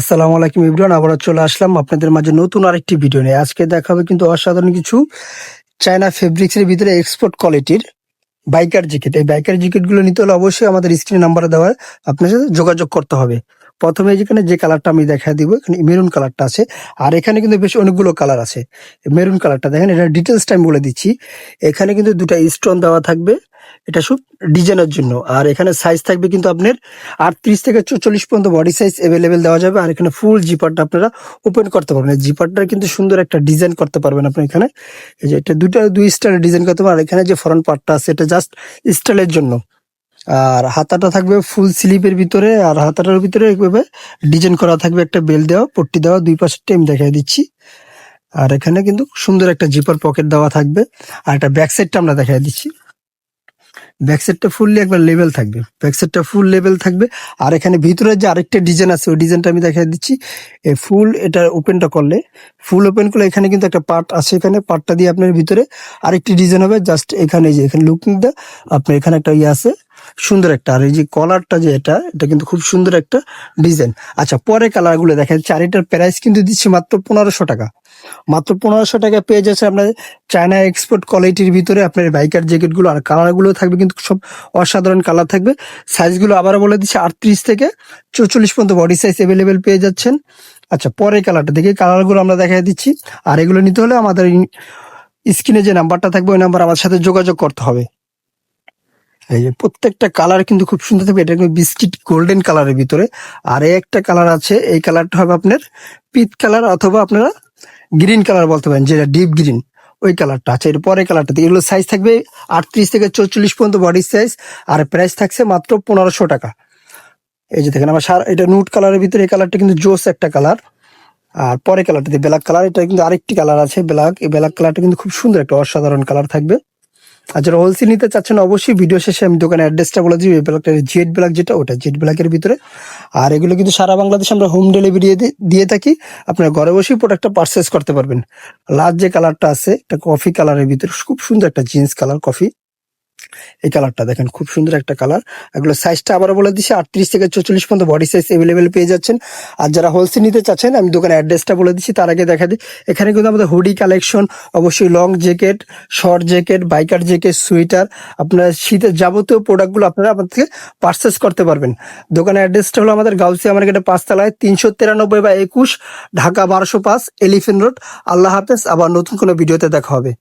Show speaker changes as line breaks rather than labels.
আসসালামু আলাইকুম ইব্রান আবার চলে আসলাম আপনাদের মাঝে নতুন আরেকটি ভিডিও নিয়ে। আজকে দেখাবে কিন্তু অসাধারণ কিছু চায়না ফেব্রিক্স এর ভিতরে এক্সপোর্ট কোয়ালিটির বাইকার জ্যাকেট এই বাইকার জ্যাকেটগুলো নিতে হলে অবশ্যই আমাদের স্ক্রিন নাম্বার দেওয়া আপনার সাথে যোগাযোগ করতে হবে। প্রথমে যেখানে যে কালারটা আমি দেখা দিব, এখানে মেরুন কালারটা আছে। আর এখানে কিন্তু বেশ অনেকগুলো কালার আছে। মেরুন কালারটা দেখেন এটা ডিটেলসটা আমি বলে দিচ্ছি। এখানে কিন্তু দুটা স্টোন দেওয়া থাকবে। এটা সব ডিজাইনের জন্য। আর এখানে সাইজ থাকবে কিন্তু আপনার আটত্রিশ থেকে চল্লিশ পর্যন্ত বডি সাইজ অ্যাভেলেবেল দেওয়া যাবে। আর এখানে ফুল জিপারটা আপনারা ওপেন করতে পারবেন। জিপারটা কিন্তু সুন্দর একটা ডিজাইন করতে পারবেন আপনি এখানে। এই যে এটা দুটা দুই স্টাইলের ডিজাইন করতে পারবেন। আর এখানে যে ফ্রন্ট পার্টটা আছে, এটা জাস্ট স্টাইলের জন্য। আর হাতাটা থাকবে ফুল স্লিপের ভিতরে। আর হাতাটার ভিতরে এইভাবে ডিজাইন করা থাকবে একটা বেল দেওয়া, পট্টি দেওয়া। দুই পাশেরটা আমি দেখাই দিচ্ছি। আর এখানে কিন্তু সুন্দর একটা জিপার পকেট দেওয়া থাকবে। আর একটা ব্যাক সাইডটা আমরা দেখাই দিচ্ছি। ব্যাক সাইডটা ফুললি একবার লেভেল থাকবে। ব্যাক সাইডটা ফুল লেভেল থাকবে। আর এখানে ভিতরে যে আরেকটা ডিজাইন আছে, ওই ডিজাইনটা আমি দেখাই দিচ্ছি। এই ফুল এটা ওপেনটা করলে ফুল ওপেন করলে এখানে কিন্তু একটা পার্ট আছে এখানে। পার্টটা দিয়ে আপনার ভিতরে আরেকটি ডিজাইন হবে। জাস্ট এখানে যে, এখানে লুকিংটা আপনার এখানে একটা ইয়ে আছে, সুন্দর একটা। আর এই যে কলারটা যে এটা এটা কিন্তু খুব সুন্দর একটা ডিজাইন আচ্ছা পরে কালারগুলো দেখা যাচ্ছে আর এটার প্রাইস কিন্তু দিচ্ছি মাত্র পনেরোশো টাকা। মাত্র পনেরোশো টাকা পেয়ে যাচ্ছে আপনার চায়না এক্সপোর্ট কোয়ালিটির ভিতরে। আপনার বাইকার জ্যাকেটগুলো আর কালারগুলো থাকবে কিন্তু সব অসাধারণ কালার থাকবে। সাইজগুলো আবারও বলে দিচ্ছে, আটত্রিশ থেকে চৌচল্লিশ পর্যন্ত বডি সাইজ অ্যাভেলেবেল পেয়ে যাচ্ছেন। আচ্ছা পরের কালারটা দেখি কালারগুলো আমরা দেখাই দিচ্ছি। আর এগুলো নিতে হলে আমাদের স্ক্রিনে যে নাম্বারটা থাকবে, ওই নাম্বার আমার সাথে যোগাযোগ করতে হবে। এই যে প্রত্যেকটা কালার কিন্তু খুব সুন্দর থাকবে, এটা বিস্কিট গোল্ডেন কালারের ভিতরে। আর একটা কালার আছে, এই কালারটা হবে আপনার পিত কালার অথবা আপনারা গ্রিন কালার বলতে পারেন, যেটা ডিপ গ্রিন ওই কালারটা আছে। এর পরে কালারটা এগুলো সাইজ থাকবে আটত্রিশ থেকে চল্লিশ পর্যন্ত বডি সাইজ আর প্রাইস থাকছে মাত্র পনেরোশো টাকা। এই যে দেখেন, আমার সার, এটা নুট কালারের ভিতরে এই কালারটা কিন্তু জোস একটা কালার আর পরে কালারটাতে ব্ল্যাক কালার এটা কিন্তু আরেকটি কালার আছে ব্ল্যাক এই ব্ল্যাক কালারটা কিন্তু খুব সুন্দর একটা অসাধারণ কালার থাকবে। আর যারা হোলসেল নিতে চাচ্ছেন, অবশ্যই ভিডিও শেষে আমি দোকানের অ্যাড্রেসটা বলে দিই ব্ল্যাকটা জেড ব্ল্যাক যেটা, ওটা জেড ব্ল্যাকের ভিতরে। আর এগুলো কিন্তু সারা বাংলাদেশে আমরা হোম ডেলিভারি দিয়ে থাকি। আপনারা ঘরে বসেই প্রোডাক্টটা পারচেস করতে পারবেন। লাস্ট যে কালারটা আছে, এটা কফি কালারের ভিতরে, খুব সুন্দর একটা জিন্স কালার কফি এই কালারটা দেখেন, খুব সুন্দর একটা কালার। এগুলো সাইজটা আবার বলে দিচ্ছি, আটত্রিশ থেকে চল্লিশ পর্যন্ত বডি সাইজ অ্যাভেলেবেল পেয়ে যাচ্ছেন। আর যারা হোলসেল নিতে চাচ্ছেন, আমি দোকানের অ্যাড্রেসটা বলে দিচ্ছি, তার আগে দেখা দিই। এখানে কিন্তু আমাদের হুডি কালেকশন অবশ্যই long jacket short jacket biker jacket sweater আপনার শীতের যাবতীয় প্রোডাক্টগুলো আপনারা আমাদের থেকে পারচেস করতে পারবেন। দোকানের অ্যাড্রেসটা হলো আমাদের গাউসিয়া মার্কেটের পাঁচতলায়, তিনশো তিরানব্বই বা একুশ, ঢাকা বারোশো পাঁচ, এলিফেন্ট রোড। আল্লাহ হাফেজ, আবার নতুন কোনো ভিডিওতে দেখা হবে।